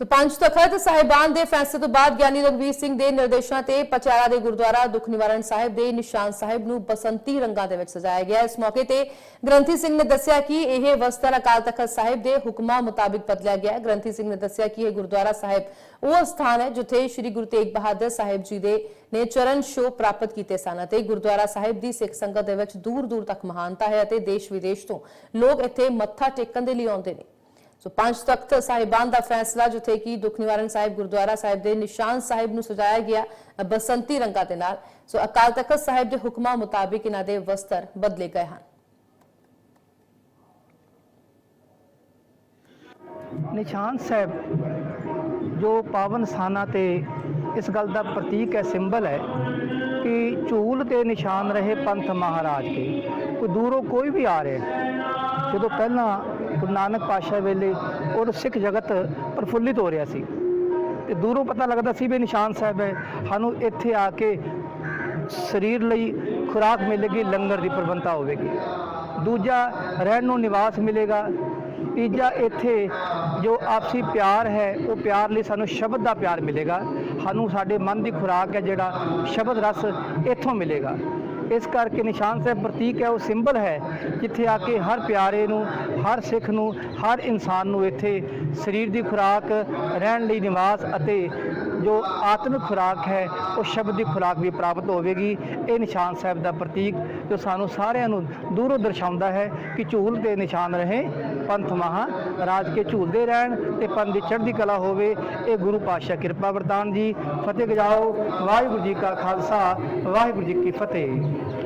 ਸੋ ਪੰਜ ਤਖਤ ਸਾਹਿਬਾਨ ਦੇ ਫੈਸਲੇ ਤੋਂ ਬਾਅਦ ਗਿਆਨੀ ਰਘਵੀਰ ਸਿੰਘ ਦੇ ਨਿਰਦੇਸ਼ਾਂ ਤੇ ਪਚਾਰਾ ਦੇ ਗੁਰਦੁਆਰਾ ਦੁੱਖ ਨਿਵਾਰਨ ਸਾਹਿਬ ਦੇ ਨਿਸ਼ਾਨ ਸਾਹਿਬ ਨੂੰ ਬਸੰਤੀ ਰੰਗਾਂ ਦੇ ਵਿੱਚ ਸਜਾਇਆ ਗਿਆ ਇਸ ਮੌਕੇ ਤੇ ਗ੍ਰੰਥੀ ਸਿੰਘ ਨੇ ਦੱਸਿਆ ਕਿ ਇਹ ਵਸਤਰ ਅਕਾਲ ਤਖਤ ਸਾਹਿਬ ਦੇ ਹੁਕਮਾਂ ਮੁਤਾਬਿਕ ਬਦਲਿਆ ਗਿਆ ਹੈ। ਗ੍ਰੰਥੀ ਸਿੰਘ ਨੇ ਦੱਸਿਆ ਕਿ ਇਹ ਗੁਰਦੁਆਰਾ ਸਾਹਿਬ ਉਹ ਸਥਾਨ ਹੈ ਜਿੱਥੇ ਸ੍ਰੀ ਗੁਰੂ ਤੇਗ ਬਹਾਦਰ ਸਾਹਿਬ ਜੀ ਦੇ ਨੇ ਚਰਨ ਸ਼ੋ ਪ੍ਰਾਪਤ ਕੀਤੇ ਸਨ ਅਤੇ ਗੁਰਦੁਆਰਾ ਸਾਹਿਬ ਦੀ ਸਿੱਖ ਸੰਗਤ ਦੇ ਵਿੱਚ ਦੂਰ ਦੂਰ ਤੱਕ ਮਹਾਨਤਾ ਹੈ ਅਤੇ ਦੇਸ਼ ਵਿਦੇਸ਼ ਤੋਂ ਲੋਕ ਇੱਥੇ ਮੱਥਾ ਟੇਕਣ ਦੇ ਲਈ ਆਉਂਦੇ ਨੇ। ਸੋ ਪੰਜ ਤਖਤ ਸਾਹਿਬਾਨ ਦਾ ਫੈਸਲਾ, ਜਿੱਥੇ ਕਿ ਦੁੱਖ ਨਿਵਾਰਨ ਸਾਹਿਬ, ਗੁਰਦੁਆਰਾ ਸਾਹਿਬ ਦੇ ਨਿਸ਼ਾਨ ਸਾਹਿਬ ਨੂੰ ਸਜਾਇਆ ਗਿਆ ਬਸੰਤੀ ਰੰਗਾਂ ਦੇ ਨਾਲ। ਸੋ ਅਕਾਲ ਤਖਤ ਸਾਹਿਬ ਦੇ ਹੁਕਮਾਂ ਮੁਤਾਬਿਕ ਇਹਨਾਂ ਦੇ ਵਸਤਰ ਬਦਲੇ ਗਏ ਹਨ। ਨਿਸ਼ਾਨ ਸਾਹਿਬ, ਜੋ ਪਾਵਨ ਸਥਾਨਾਂ ਤੇ ਇਸ ਗੱਲ ਦਾ ਪ੍ਰਤੀਕ ਹੈ, ਸਿੰਬਲ ਹੈ ਕਿ ਝੂਲ ਤੇ ਨਿਸ਼ਾਨ ਰਹੇ ਪੰਥ ਮਹਾਰਾਜ ਕੇ ਕੋਈ ਦੂਰੋਂ ਕੋਈ ਵੀ ਆ ਰਿਹਾ ਜਦੋਂ ਪਹਿਲਾਂ ਗੁਰੂ ਨਾਨਕ ਪਾਤਸ਼ਾਹ ਵੇਲੇ ਉਹ ਸਿੱਖ ਜਗਤ ਪ੍ਰਫੁੱਲਿਤ ਹੋ ਰਿਹਾ ਸੀ, ਤੇ ਦੂਰੋਂ ਪਤਾ ਲੱਗਦਾ ਸੀ ਵੀ ਨਿਸ਼ਾਨ ਸਾਹਿਬ ਹੈ, ਸਾਨੂੰ ਇੱਥੇ ਆ ਕੇ ਸਰੀਰ ਲਈ ਖੁਰਾਕ ਮਿਲੇਗੀ, ਲੰਗਰ ਦੀ ਪ੍ਰਬੰਧਤਾ ਹੋਵੇਗੀ। ਦੂਜਾ, ਰਹਿਣ ਨੂੰ ਨਿਵਾਸ ਮਿਲੇਗਾ। ਤੀਜਾ, ਇੱਥੇ ਜੋ ਆਪਸੀ ਪਿਆਰ ਹੈ, ਉਹ ਪਿਆਰ ਲਈ ਸਾਨੂੰ ਸ਼ਬਦ ਦਾ ਪਿਆਰ ਮਿਲੇਗਾ। ਸਾਨੂੰ ਸਾਡੇ ਮਨ ਦੀ ਖੁਰਾਕ ਹੈ ਜਿਹੜਾ, ਸ਼ਬਦ ਰਸ ਇੱਥੋਂ ਮਿਲੇਗਾ। ਇਸ ਕਰਕੇ ਨਿਸ਼ਾਨ ਸਾਹਿਬ ਪ੍ਰਤੀਕ ਹੈ, ਉਹ ਸਿੰਬਲ ਹੈ, ਜਿੱਥੇ ਆ ਕੇ ਹਰ ਪਿਆਰੇ ਨੂੰ, ਹਰ ਸਿੱਖ ਨੂੰ, ਹਰ ਇਨਸਾਨ ਨੂੰ ਇੱਥੇ ਸਰੀਰ ਦੀ ਖੁਰਾਕ, ਰਹਿਣ ਲਈ ਨਿਵਾਸ ਅਤੇ ਜੋ ਆਤਮਿਕ ਖੁਰਾਕ ਹੈ, ਉਹ ਸ਼ਬਦ ਦੀ ਖੁਰਾਕ ਵੀ ਪ੍ਰਾਪਤ ਹੋਵੇਗੀ। ਇਹ ਨਿਸ਼ਾਨ ਸਾਹਿਬ ਦਾ ਪ੍ਰਤੀਕ ਜੋ ਸਾਨੂੰ ਸਾਰਿਆਂ ਨੂੰ ਦੂਰੋਂ ਦਰਸਾਉਂਦਾ ਹੈ ਕਿ ਝੂਲ ਤੇ ਨਿਸ਼ਾਨ ਰਹੇ, ਪੰਥ ਮਹਾ ਰਾਜ ਕੇ ਝੂਲਦੇ ਰਹਿਣ ਤੇ ਪੰਥ ਦੀ ਚੜ੍ਹਦੀ ਕਲਾ ਹੋਵੇ, ਇਹ ਗੁਰੂ ਪਾਤਸ਼ਾਹ ਕਿਰਪਾ ਵਰਦਾਨ ਜੀ। ਫਤਿਹ ਗਜਾਓ, ਵਾਹਿਗੁਰੂ ਜੀ ਕਾ ਖਾਲਸਾ, ਵਾਹਿਗੁਰੂ ਜੀ ਕੀ ਫਤਿਹ।